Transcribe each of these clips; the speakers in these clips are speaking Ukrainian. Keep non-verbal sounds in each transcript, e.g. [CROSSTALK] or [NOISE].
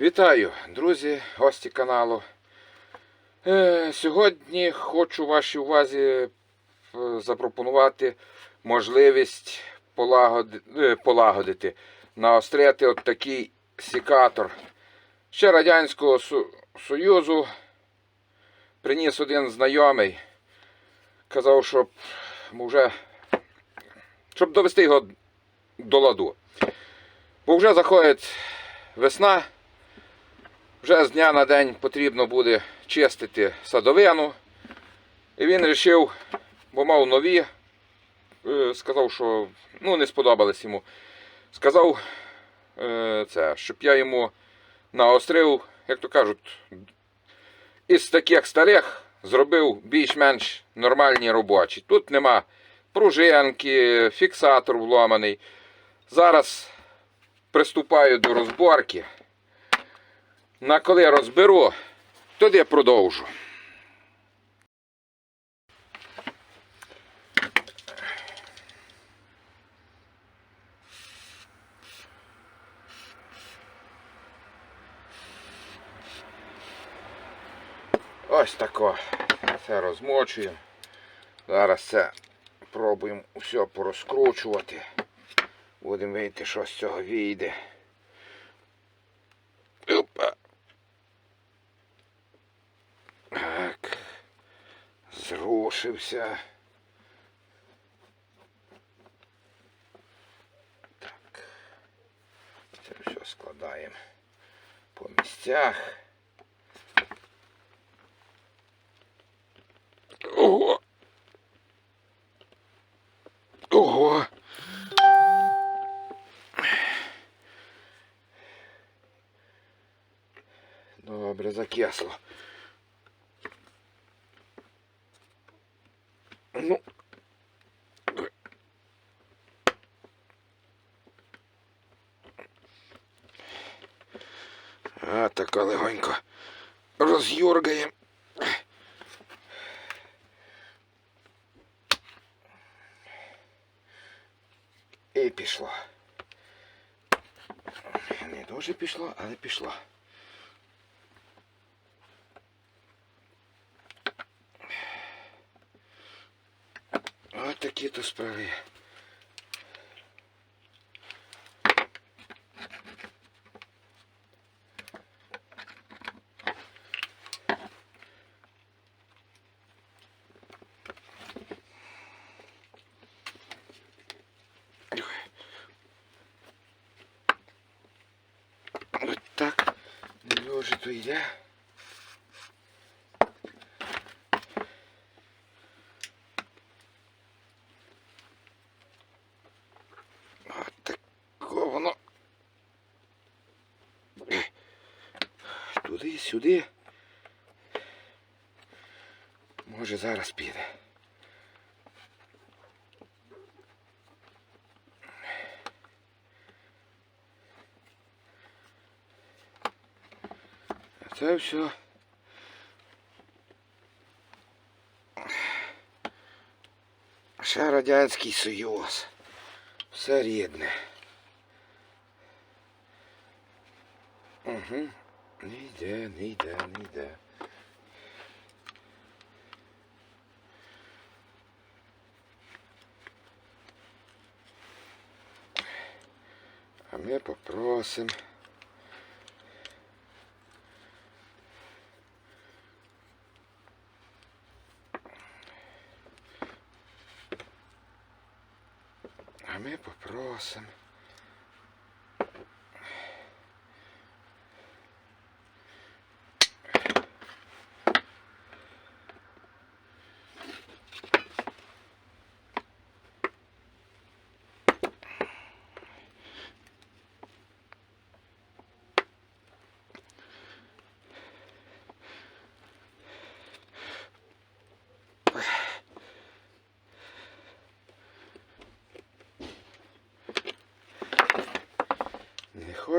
Вітаю, друзі, гості каналу. Е, сьогодні хочу вашій увазі е, запропонувати можливість полагоди, е, полагодити, наострити от такий сікатор. Ще Радянського Союзу приніс один знайомий. Казав, щоб вже щоб довести його до ладу. Бо вже заходить весна. Вже з дня на день потрібно буде чистити садовину. І він вирішив, бо мав нові, е, сказав, що ну, не сподобались йому. Сказав е, це, щоб я йому наострив, як то кажуть, із таких старих зробив більш-менш нормальні робочі. Тут нема пружинки, фіксатор вломаний. Зараз приступаю до розборки. На коли розберу, тоді продовжу. Ось тако. Це розмочуємо. Зараз це пробуємо все порозкручувати. Будемо вийти, що з цього вийде. Опа. Так. Зрушився. Так. Це все складаємо по місцях. Ого. Ого. Добре, закисло. Ну. А, така легонько роз'юргаємо. І пішло. Не дуже пішло, але пішло. Такі то справи. Ось так. Дуже то йде. Сюди. Може зараз піде. А Це все. Ще Радянський Союз. Все рідне. Угу. Не йде, не йде, не йде. А ми попросимо. А ми попросимо.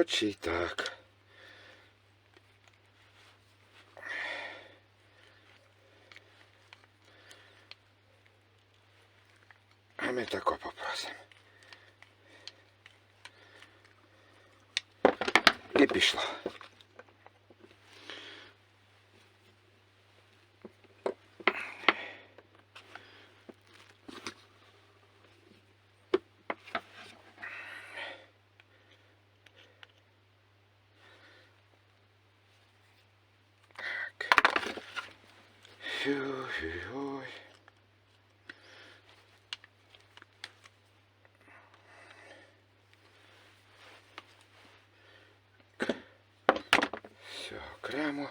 Не й так. А ми тако попросимо. І пішло. Ой-ой-ой. Все окремо.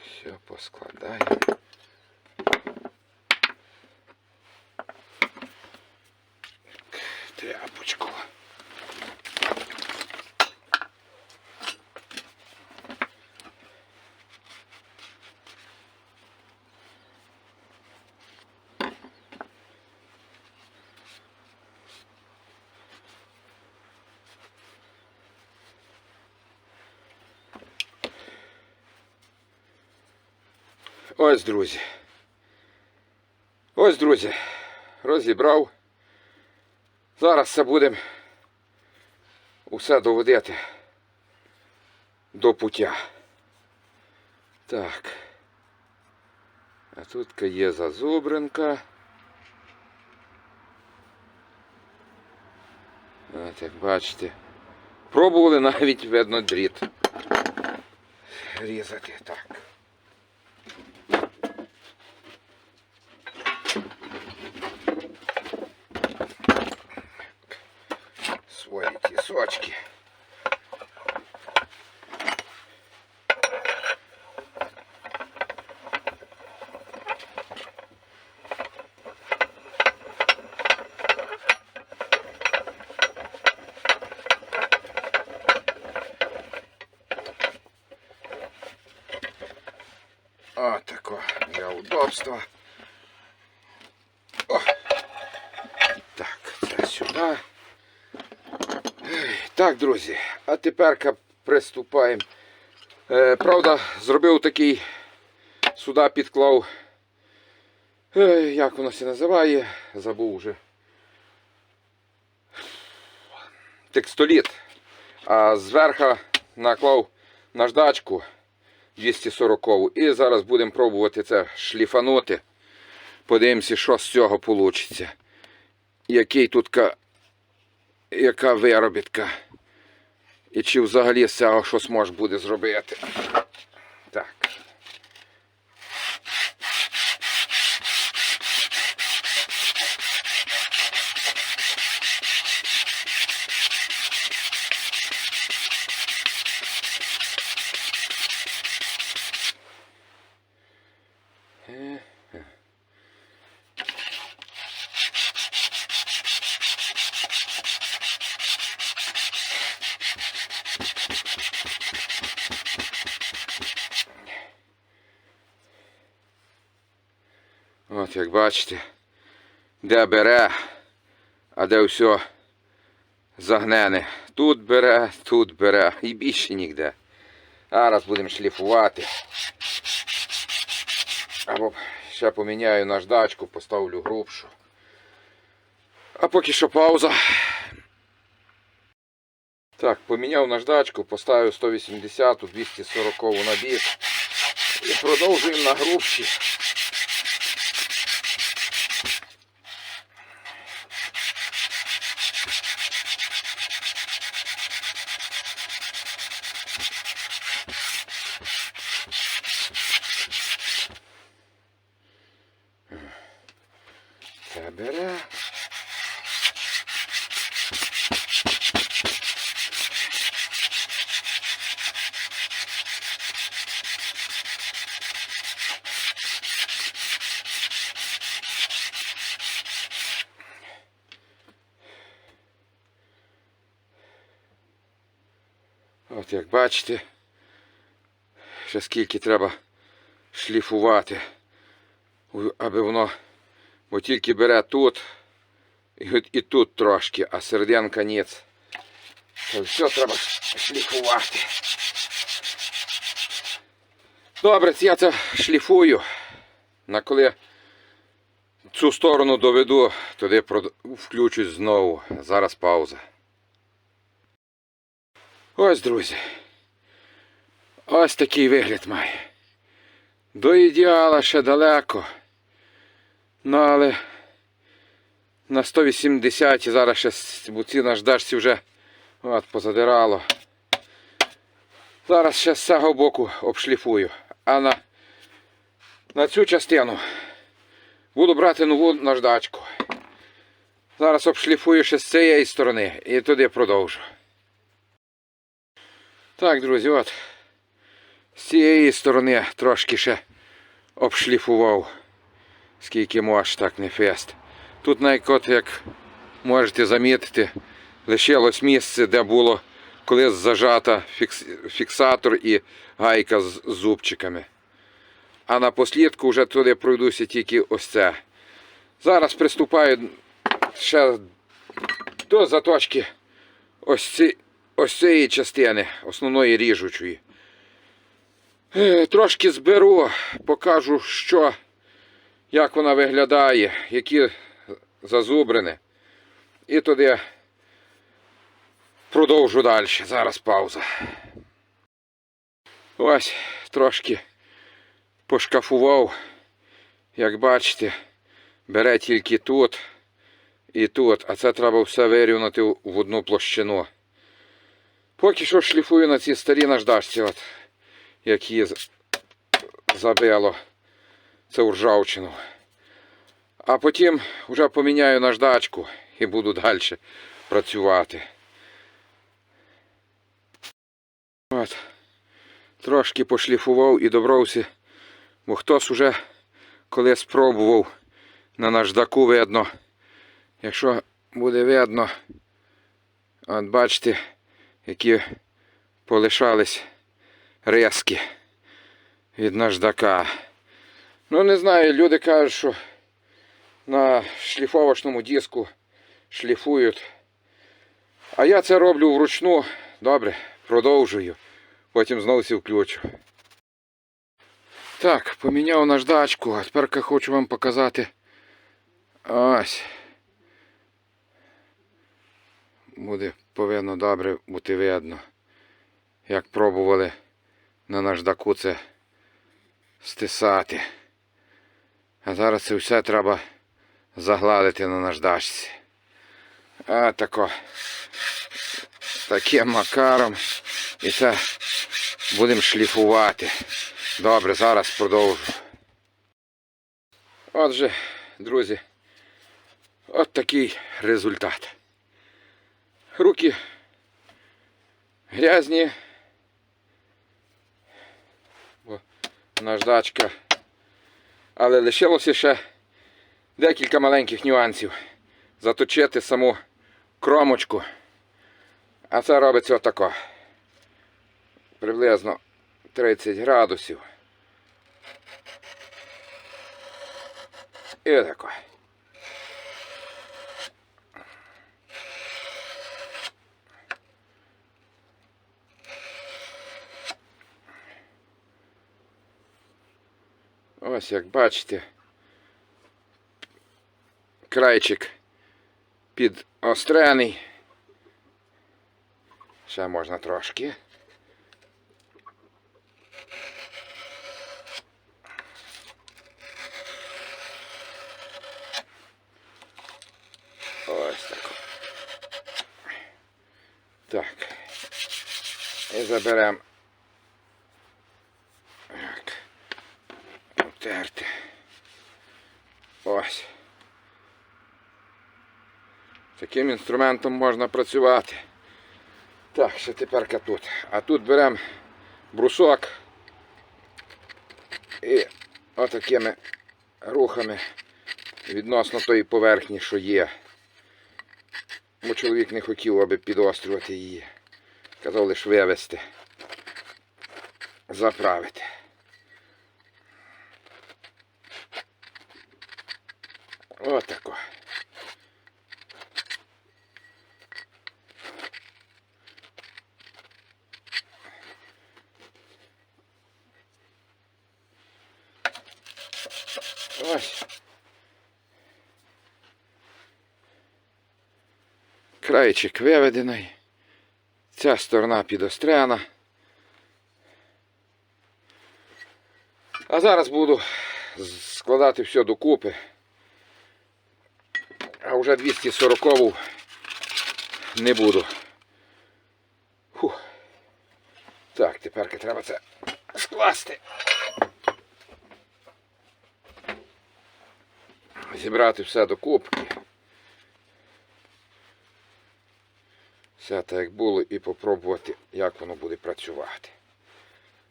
Все поскладаємо. Тряпочку. Ось, друзі. Ось, друзі. Розібрав. Зараз це будемо усе доводити до пуття. Так. А тут є зазубринка. От, як бачите. Пробували навіть видно дріт. Різати так. Свої тісочки. Отако для удобства. Так, друзі, а тепер приступаємо. Е, правда, зробив такий, сюди підклав, е, як воно це називає, забув вже. Текстоліт. А зверху наклав наждачку 240 і зараз будемо пробувати це шліфанути. Подивимося, що з цього вийде. Який тут яка виробітка. І чи взагалі з цього щось може буде зробити. Так. Е, е. От як бачите, де бере, а де все загнене. Тут бере, тут бере і більше ніде. Зараз будемо шліфувати. Або ще поміняю наждачку, поставлю грубшу. А поки що пауза. Так, поміняв наждачку, поставив 180, 240 на бік. І продовжуємо на грубші. Це бере. От як бачите, ще скільки треба шліфувати, аби воно Бо тільки бере тут і, і тут трошки, а серединка ніц. Все треба шліфувати. Добре, я це шліфую. На коли цю сторону доведу, туди включусь знову. Зараз пауза. Ось, друзі. Ось такий вигляд має. До ідеала ще далеко. Ну, але на 180 зараз ще с- бо ці наждачці вже от, позадирало. Зараз ще з цього боку обшліфую. А на, на цю частину буду брати нову наждачку. Зараз обшліфую ще з цієї сторони і туди продовжу. Так, друзі, от. З цієї сторони трошки ще обшліфував. Скільки мож, так не фест. Тут навіть от, як можете замітити, лишилось місце, де було колись зажата фікс... фіксатор і гайка з зубчиками. А напослідку вже туди пройдуся тільки ось це. Зараз приступаю ще до заточки ось, ці... ось цієї частини, основної ріжучої. Е, Трошки зберу, покажу, що, як вона виглядає, які зазубрини. І туди продовжу далі. Зараз пауза. Ось трошки пошкафував. Як бачите, бере тільки тут і тут, а це треба все вирівняти в одну площину. Поки що шліфую на ці старі наждачці, от, які з- забило цю ржавчину. А потім вже поміняю наждачку і буду далі працювати. От. Трошки пошліфував і добрався, бо хтось уже коли спробував на наждаку видно. Якщо буде видно, от бачите, які полишались резки від наждака. Ну, не знаю, люди кажуть, що на шліфовочному диску шліфують. А я це роблю вручну. Добре, продовжую. Потім знову всі включу. Так, поміняв наждачку, а тепер хочу вам показати. Ось. Буде повинно добре бути видно. Як пробували на наждаку це стисати. А зараз це все треба загладити на наждачці. А тако. Таким макаром. І це будемо шліфувати. Добре, зараз продовжу. Отже, друзі, от такий результат. Руки грязні. Бо наждачка. Але лишилося ще декілька маленьких нюансів. Заточити саму кромочку. А це робиться отако. Приблизно 30 градусів. І отако. Ось як бачите, крайчик підострений. Ще можна трошки. Ось так. Так. І заберемо. Так. Обтерти. Ось. Таким інструментом можна працювати. Так, ще тепер тут. А тут беремо брусок і отакими рухами відносно тої поверхні, що є. Бо чоловік не хотів, аби підострювати її. Казав лише вивести. Заправити. Отако. Ось. Крайчик виведений. Ця сторона підостряна. А зараз буду складати все докупи. А вже 240 не буду. Фух. Так, тепер треба це скласти. Зібрати все до кубки. Все так як було і попробувати, як воно буде працювати.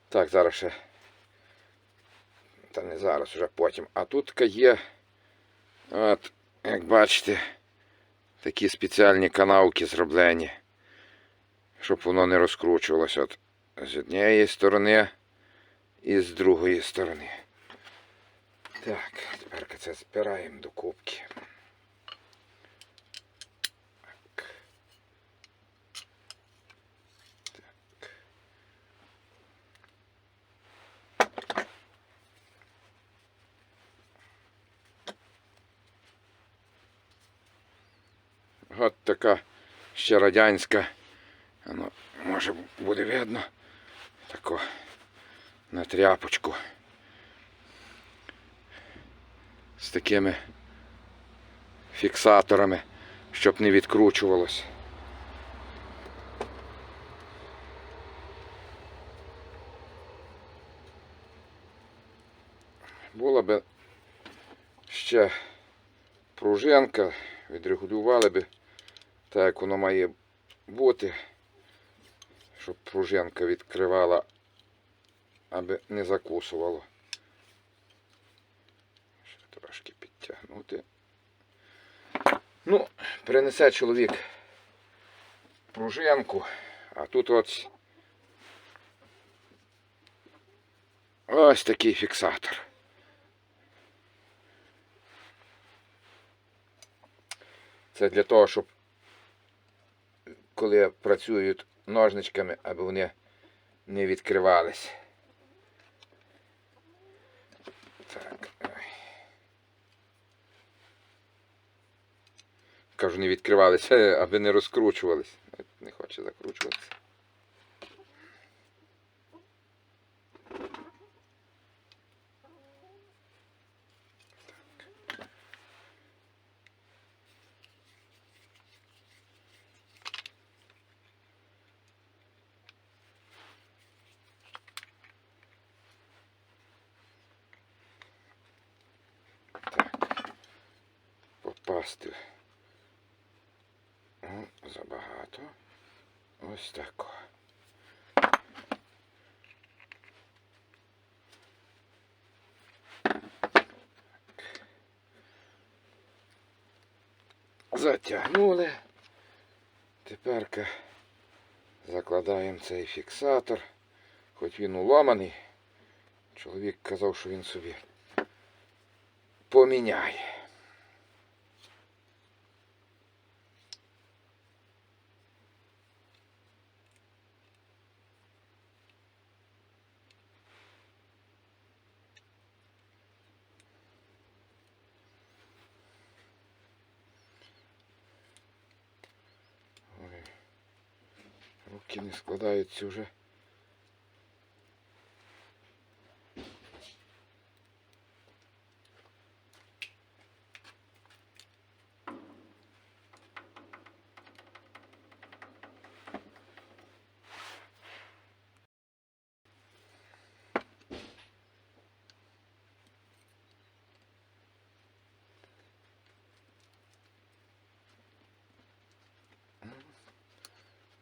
Так, зараз ще. Та не зараз, вже потім. А тут є, от, як бачите, такі спеціальні канавки зроблені, щоб воно не розкручувалося от з однієї сторони і з другої сторони. Так, тепер це збираємо до кубки. Так. От така ще радянська. Воно може буде видно. Тако на тряпочку. З такими фіксаторами, щоб не відкручувалось. Була би ще пружинка, відрегулювали би так, як воно має бути, щоб пружинка відкривала, аби не закусувало. Трошки підтягнути. Ну, перенесе чоловік пружинку, а тут от ось такий фіксатор. Це для того, щоб коли працюють ножничками, аби вони не відкривались. Так. ой. Кажу, не відкривалися, [LAUGHS] аби не розкручувались. Не хоче закручуватися. Так. Попасти. Ось тако. Затягнули. Тепер закладаємо цей фіксатор. Хоч він уломаний. Чоловік казав, що він собі поміняє. Руки не складаються вже.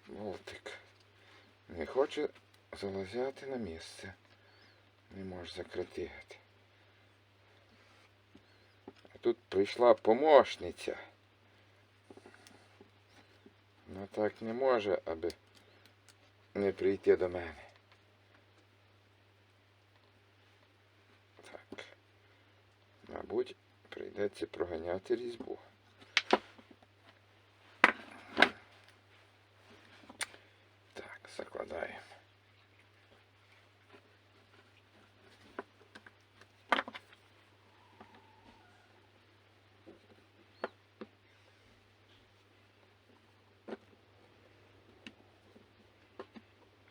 Болтик. Хоче залазяти на місце. Не може закритити. А тут прийшла помощниця. Вона так не може, аби не прийти до мене. Так. Мабуть, прийдеться проганяти різьбу. Так.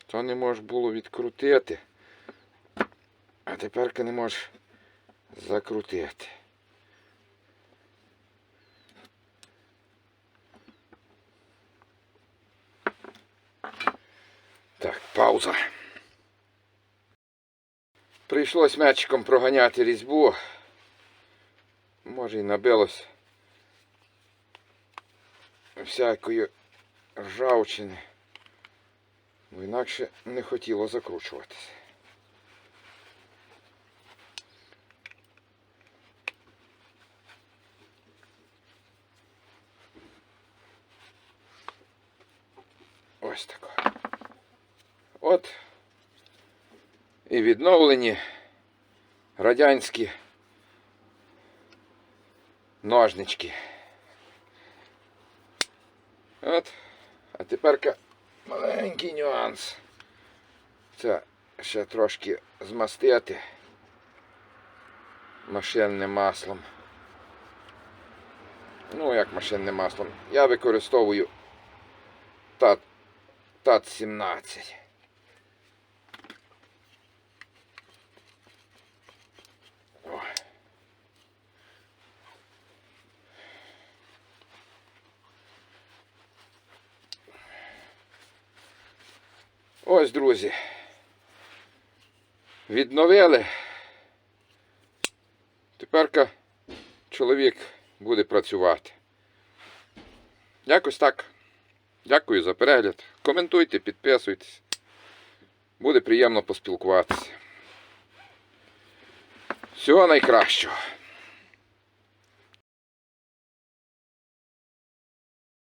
То не можеш було відкрутити. А тепер не можеш закрутити. Так, пауза. Прийшлось м'ячиком проганяти різьбу. Може і набилось всякої ржавчини. Бо інакше не хотіло закручуватися. Ось тако. От і відновлені радянські ножнички. От. А тепер маленький нюанс. Це ще трошки змастити машинним маслом. Ну, як машинним маслом. Я використовую тат, тат 17. Ось, друзі. Відновили. Тепер чоловік буде працювати. Якось так. Дякую за перегляд. Коментуйте, підписуйтесь. Буде приємно поспілкуватися. Всього найкращого.